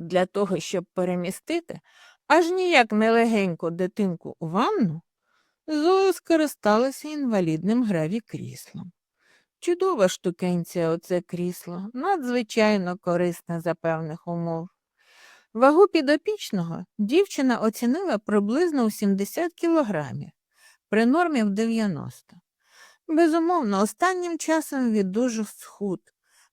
Для того, щоб перемістити аж ніяк не легеньку дитинку у ванну, Зоя скористалася інвалідним граві-кріслом. Чудова штукенція оце крісло, надзвичайно корисне за певних умов. Вагу підопічного дівчина оцінила приблизно у 70 кілограмів, при нормі в 90. Безумовно, останнім часом він дуже схуд,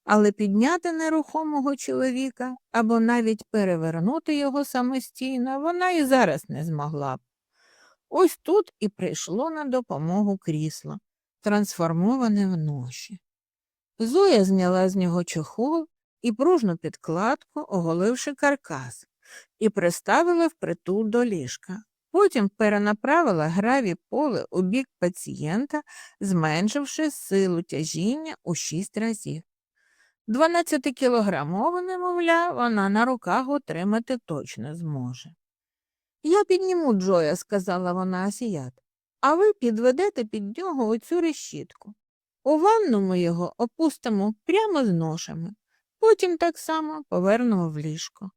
але підняти нерухомого чоловіка або навіть перевернути його самостійно вона і зараз не змогла б. Ось тут і прийшло на допомогу крісло, трансформоване в ноші. Зоя зняла з нього чохол і пружну підкладку, оголивши каркас, і приставила впритул до ліжка. Потім перенаправила граві поле у бік пацієнта, зменшивши силу тяжіння у шість разів. 12-кілограмове немовля вона на руках утримати точно зможе. Я підніму Джоя, сказала вона Асіят, а ви підведете під нього оцю решітку. У ванну ми його опустимо прямо з ношами, потім так само повернемо в ліжко.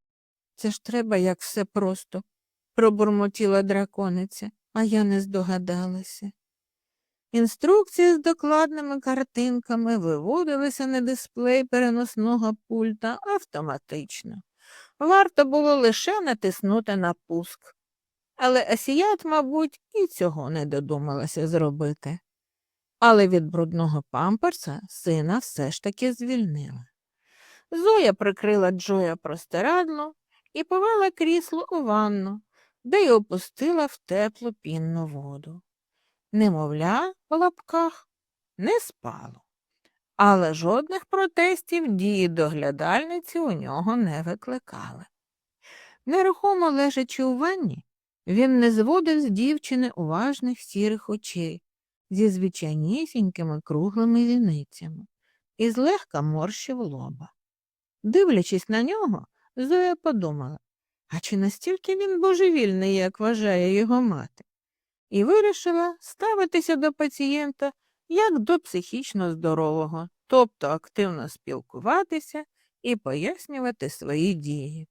Це ж треба як все просто, пробурмотіла дракониця, а я не здогадалася. Інструкції з докладними картинками виводилися на дисплей переносного пульта автоматично. Варто було лише натиснути на пуск. Але Асіят, мабуть, і цього не додумалася зробити. Але від брудного памперса сина все ж таки звільнила. Зоя прикрила Джоя простирадло і повела крісло у ванну, де й опустила в теплу пінну воду. Немовля в лапках не спало, але жодних протестів дії доглядальниці у нього не викликали. Нерухомо лежачи у ванні, він не зводив з дівчини уважних сірих очей зі звичайнісінькими круглими зіницями і злегка морщив лоба. Дивлячись на нього, Зоя подумала, а чи настільки він божевільний, як вважає його мати, і вирішила ставитися до пацієнта як до психічно здорового, тобто активно спілкуватися і пояснювати свої дії.